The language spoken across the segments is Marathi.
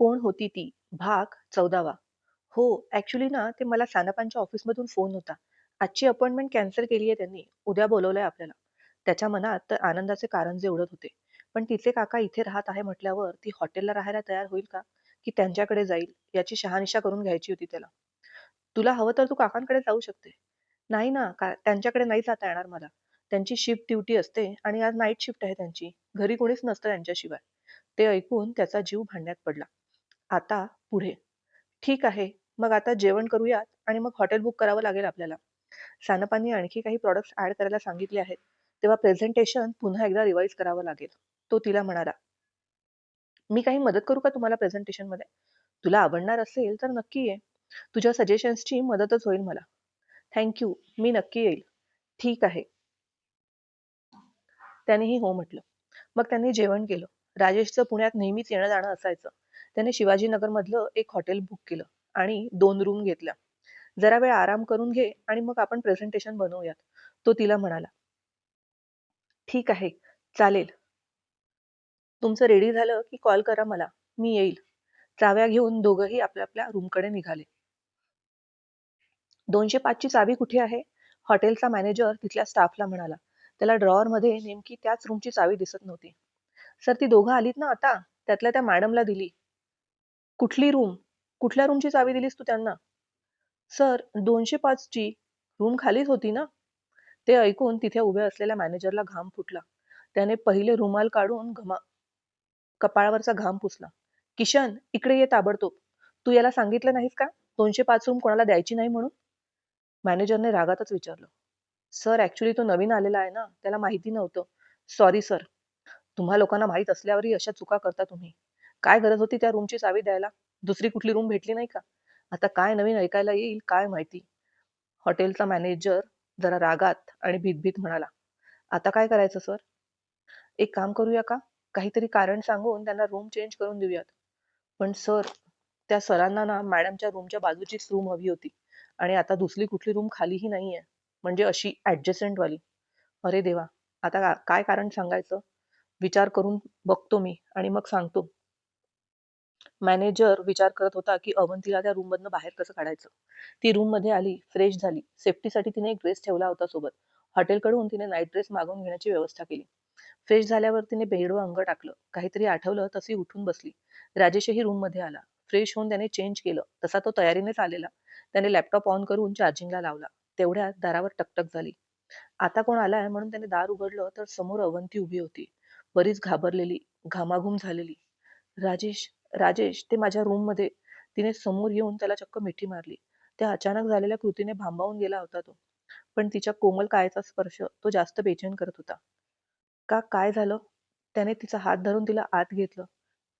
कोण होती ती? भाग चौदावा हो, ऍक्च्युली ना ते मला सानपांच्या ऑफिसमधून फोन होता. आजची अपॉइंटमेंट कॅन्सल केली आहे त्यांनी. उद्या बोलवलंय आपल्याला. त्याच्या मनात तर आनंदाचे कारण जे उडत होते. पण तिचे काका इथे राहत आहे म्हटल्यावर ती हॉटेलला राहायला तयार होईल का? की त्यांच्याकडे जाईल? याची शहानिशा करून घ्यायची होती त्याला. तुला हवं तर तू काकांकडे जाऊ शकते. नाही ना, का त्यांच्याकडे नाही जाता येणार मला. त्यांची शिफ्ट ड्युटी असते आणि आज नाईट शिफ्ट आहे त्यांची. घरी कोणीच नसतं त्यांच्याशिवाय. ते ऐकून त्याचा जीव भांड्यात पडला. आता पुढे. ठीक आहे, मग आता जेवण करूयात आणि मग हॉटेल बुक करावं लागेल आपल्याला. सानपांनी आणखी काही प्रॉडक्ट्स ॲड करायला सांगितले आहेत, तेव्हा प्रेझेंटेशन पुन्हा एकदा रिवाईज करावं लागेल. तो तिला म्हणाला, मी काही मदत करू का तुम्हाला प्रेझेंटेशनमध्ये? तुला आवडणार असेल तर नक्की ये. तुझ्या सजेशन्सची मदतच होईल मला. Thank you. मी नक्की येईल. ठीक आहे. त्यानेही हो म्हटलं. मग त्यांनी जेवण केलं. राजेशचं पुण्यात नेहमीच येणं जाणं असायचं. त्याने शिवाजीनगरमधलं एक हॉटेल बुक केलं आणि दोन रूम घेतल्या. जरा वेळ आराम करून घे आणि मग आपण प्रेझेंटेशन बनवूयात. तो तिला म्हणाला. ठीक आहे, चालेल. तुमचं रेडी झालं की कॉल करा मला. मी येईल. चाव्या घेऊन दोघंही आपल्या आपल्या रूमकडे निघाले. दोनशे पाचची चावी कुठे आहे? हॉटेलचा मॅनेजर तिथल्या स्टाफला म्हणाला. त्याला ड्रॉवरमध्ये नेमकी त्याच रूमची चावी दिसत नव्हती. सर ती दोघं आलीत ना आता, त्यातल्या त्या मॅडमला दिली. कुठली रूम? कुठल्या रूमची चावी दिलीस तू त्यांना? सर, दोनशे पाचची. रूम खालीच होती ना? ते ऐकून तिथे उभे असलेल्या मॅनेजरला घाम फुटला. त्याने पहिले रुमाल काढून घमा कपाळावरचा घाम पुसला. किशन, इकडे ये ताबडतोब. तू याला सांगितलं नाहीस का? दोनशे पाच रूम कोणाला द्यायची नाही म्हणून? मॅनेजरने रागातच विचारलं. सर, ऍक्च्युली तो नवीन आलेला आहे ना, त्याला माहिती नव्हतं. Sorry sir. तुम्हा लोकांना माहीत असल्यावरही अशा चुका करता तुम्ही. काय गरज होती त्या रूमची चावी द्यायला? दुसरी कुठली रूम भेटली नाही का? आता काय नवीन ऐकायला येईल काय माहिती? हॉटेलचा मॅनेजर जरा रागात आणि भीतभीत म्हणाला. आता काय करायचं सर? एक काम करूया का? काहीतरी कारण सांगून त्यांना रूम चेंज करून देऊयात. पण सर, त्या सरांना ना मॅडमच्या रूमच्या बाजूचीच रूम हवी होती आणि आता दुसरी कुठली रूम खालीही नाहीये. म्हणजे अशी ऍडजस्टंट वाली. अरे देवा! आता काय कारण सांगायचं? विचार करून बघतो मी आणि मग सांगतो. मॅनेजर विचार करत होता की अवंतीला त्या रूममधनं बाहेर कसं काढायचं. ती रूममध्ये आली, फ्रेश झाली. सेफ्टीसाठी तिने एक ड्रेस ठेवला होता सोबत. हॉटेलकडून तिने नाईट ड्रेस मागवून घेण्याची व्यवस्था केली. फ्रेश झाल्यावर तिने बेडवर अंग टाकलं. काहीतरी आठवलं तशी उठून बसली. राजेशही रूममध्ये आला. फ्रेश होऊन त्याने चेंज केलं. तसा तो तयारीनेच आलेला. त्याने लॅपटॉप ऑन करून चार्जिंगला लावला. तेवढ्यात दारावर टकटक झाली. आता कोण आलाय म्हणून त्याने दार उघडलं तर समोर अवंती उभी होती. बरीच घाबरलेली, घामाघूम झालेली. राजेश, राजेश, ते माझ्या रूममध्ये. तिने समोर येऊन त्याला चक्क मिठी मारली. त्या अचानक झालेल्या कृतीने भांबावून गेला होता तो. पण तिच्या कोमल कायचा स्पर्श तो जास्त बेचैन करत होता. का काय झालं? त्याने तिचा हात धरून तिला आत घेतलं.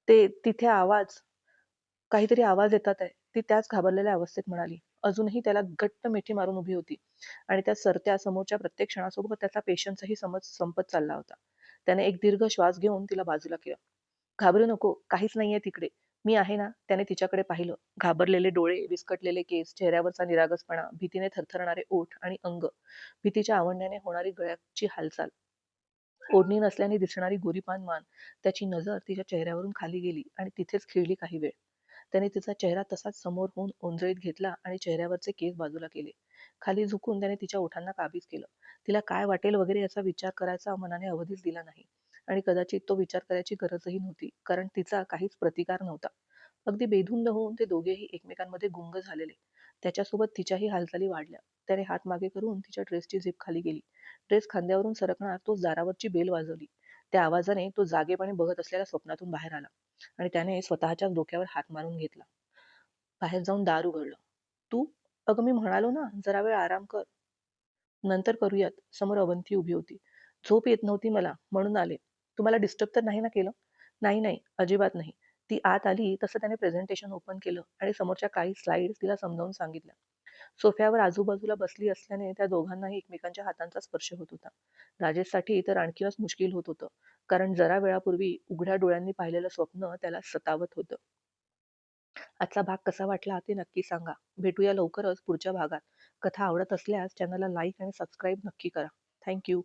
ते तिथे आवाज, काहीतरी आवाज येतात आहे. ती त्याच घाबरलेल्या अवस्थेत म्हणाली. अजूनही त्याला घट्ट मिठी मारून उभी होती आणि त्या सरत्या समोरच्या प्रत्येक क्षणासोबत त्याचा पेशन्सही समज संपत चालला होता. त्याने एक दीर्घ श्वास घेऊन तिला बाजूला केलं. घाबरू नको, काहीच नाहीये तिकडे. मी आहे ना? त्याने तिच्याकडे पाहिलं. घाबरलेले डोळे, विस्कटलेले केस, चेहऱ्यावरचा निरागसपणा, भीतीने थरथरणारे ओठ आणि अंग, भीतीच्या आवडण्याने होणारी गळ्याची हालचाल. ओढणी नसल्याने दिसणारी गोरीपान मान. त्याची नजर तिच्या चेहऱ्यावरून खाली गेली आणि तिथेच खिळली काही वेळ. त्याने तिचा चेहरा तसाच समोर होऊन ओंजळीत घेतला आणि चेहऱ्यावरचे केस बाजूला केले. खाली झुकून त्याने तिच्या ओठांना काबीज केलं. तिला काय वाटेल वगैरे याचा विचार करायचा मनाने अवधीच दिला नाही. आणि कदाचित तो विचार करायची गरजही नव्हती, कारण तिचा काहीच प्रतिकार नव्हता. अगदी बेधुंद होऊन ते दोघेही एकमेकांमध्ये गुंग झालेले. त्याच्यासोबत तिच्याही हालचाली वाढल्या. त्याने हात मागे करून तिच्या ड्रेसची झिप खाली गेली. ड्रेस खांद्यावरून सरकणार तो दारावरची बेल वाजवली. त्या आवाजाने तो जागेपणे बघत असलेल्या स्वप्नातून बाहेर आला आणि त्याने स्वतःच्याच डोक्यावर हात मारून घेतला. बाहेर जाऊन दार उघडलं. तू? अगं मी म्हणालो ना जरा वेळ आराम कर. नंतर करूयात. समोर अवंती उभी होती. झोप येत नव्हती मला म्हणून आले. तुम्हाला डिस्टर्ब तर नाही ना केलं? नाही नाही, अजिबात नाही. ती आत आली तसं त्याने प्रेझेंटेशन ओपन केलं आणि समोरच्या काही स्लाइड्स तिला समजावून सांगितल्या. सोफ्यावर आजूबाजूला बसली असल्याने त्या दोघांनाही एकमेकांच्या हातांचा स्पर्श होत होता. राजेशसाठी तर आणखीनच मुश्किल होत होतं, कारण जरा वेळापूर्वी उघड्या डोळ्यांनी पाहिलेलं स्वप्न त्याला सतावत होतं. आजचा भाग कसा वाटला ते नक्की सांगा. भेटूया लवकरच पुढच्या भागात. कथा आवडत असल्यास चॅनलला लाईक आणि सबस्क्राईब नक्की करा. Thank you.